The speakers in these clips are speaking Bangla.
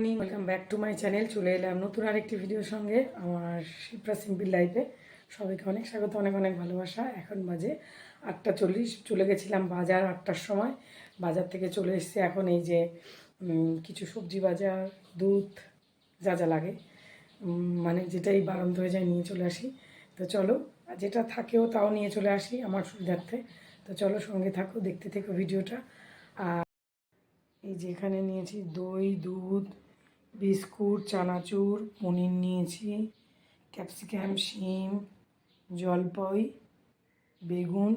Morning welcome back to my channel চলে এলাম নতুন আরেকটি ভিডিওর সঙ্গে আমার শিপ্রা সিম্পল লাইফে সবাইকে অনেক স্বাগত, অনেক অনেক ভালোবাসা। এখন বাজে আটটা চল্লিশ, চলে গেছিলাম বাজার আটটার সময়। বাজার থেকে চলে এসেছি এখন এই যে কিছু সবজি বাজার, দুধ, যা যা লাগে। মানে যেটাই বারন্ত হয়ে যায় নিয়ে চলে আসি। তো চলো, যেটা থাকেও তাও নিয়ে চলে আসি আমার সুবিধার্থে। তো চলো সঙ্গে থাকো, দেখতে থেকো ভিডিওটা আর এই যেখানে নিয়েছি দই, দুধ বিস্কুট, চানাচুর, পনির নিয়েছি, ক্যাপসিকাম, শিম, জলপাই, বেগুন,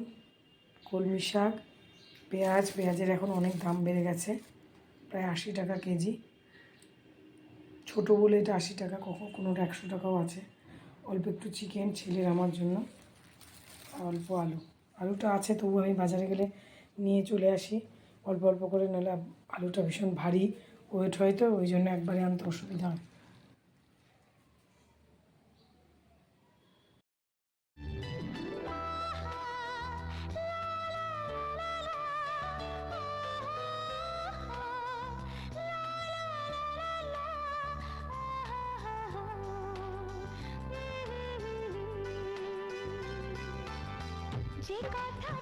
কলমি শাক, পেঁয়াজ। পেঁয়াজের এখন অনেক দাম বেড়ে গেছে, প্রায় আশি টাকা কেজি। ছোটো বলে এটা আশি টাকা, কখন কোনোটা একশো টাকাও আছে। অল্প একটু চিকেন ছেলের আমার জন্য অল্প আলু। আলুটা আছে, তবু আমি বাজারে গেলে নিয়ে চলে আসি। অল্প অল্প করে, নাহলে আলুটা ভীষণ ভারী। ওয়েট হয় তো ওই জন্য একবারে আনতে অসুবিধা হয়। যে কথাটি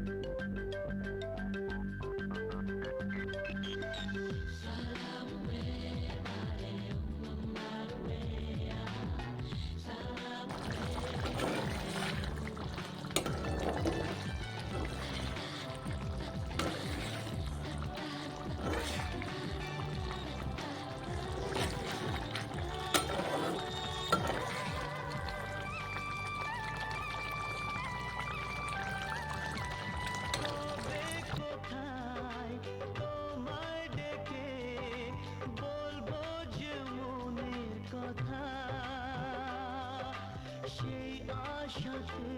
আশাতে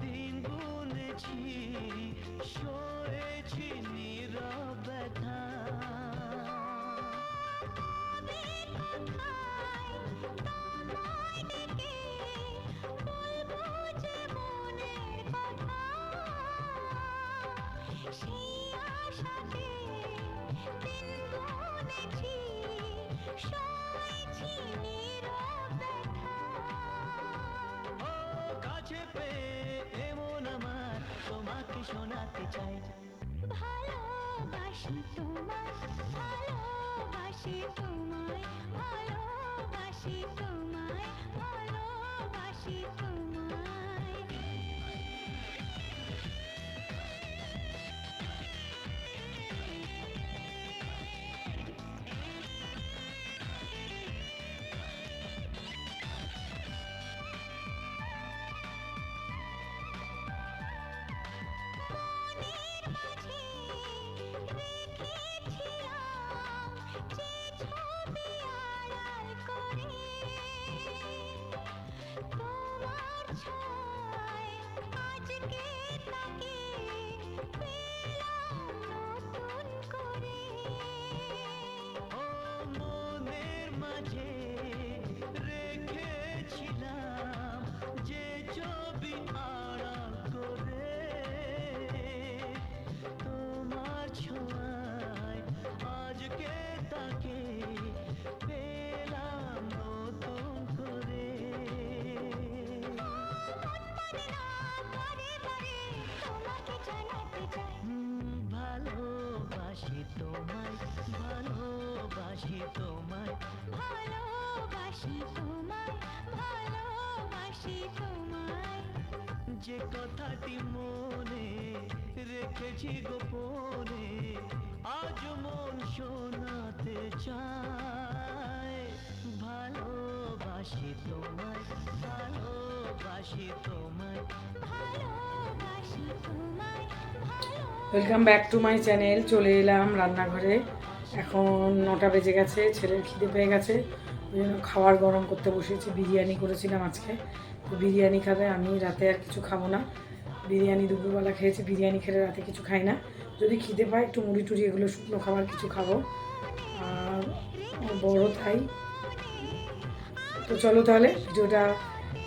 দিন গুনেছি সয়েছি শোনাতে চাই। ভালোবাসি তোমায় ভালোবাসি তোমায় ভালোবাসি তোমায় ভালোবাসি তোমায়। আজকে যে কথাটি মনে রেখেছি গোপনে আজ মন শোনাতে চায়। ভালোবাসি তোমায় ভালোবাসি তোমায়। ভালোবাসি তোমায় ভালো welcome back to my channel চলে এলাম রান্নাঘরে। এখন নটা বেজে গেছে, ছেলের খিদে পেয়ে গেছে। ওই জন্য খাবার গরম করতে বসেছি, বিরিয়ানি করেছিলাম আজকে। তো বিরিয়ানি খাবে, আমি রাতে আর কিছু খাব না। বিরিয়ানি দুপুরবেলা খেয়েছি, বিরিয়ানি খেলে রাতে কিছু খাই না। যদি খিদে পায়, একটু মুড়ি টুড়ি এগুলো শুকনো খাবার কিছু খাব। আর বড় তাই। তো চলো তাহলে, ভিডিওটা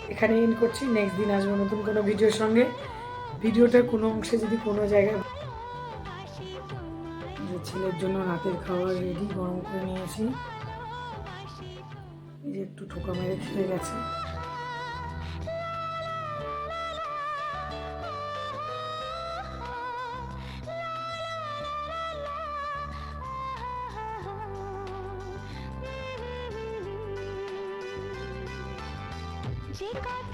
এখানে ইন করছি। নেক্সট দিন আসব নতুন কোনো ভিডিওর সঙ্গে। ভিডিওটার কোনো অংশে যদি কোনো জায়গায় ছেলের জন্য রাতের খাবার রেডি গরম করে নিয়েছি। এই যে একটু ঠোকা মেরে খেয়ে গেছে। যে কথাটি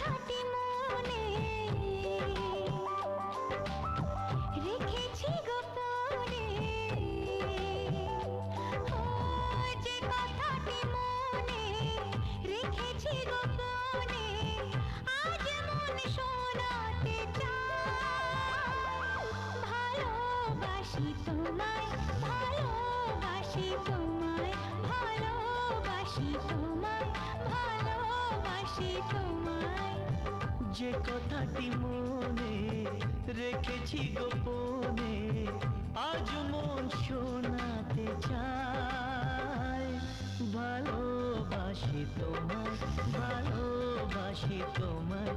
যে কথাটি মনে রেখেছি গোপনে আজ মন শোনাতে চায় ভালোবাসি তোমার ভালোবাসি তোমার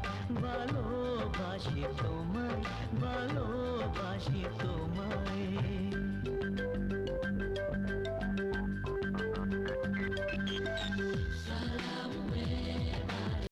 ভালোবাসি তোমার ভালোবাসি তোমায়।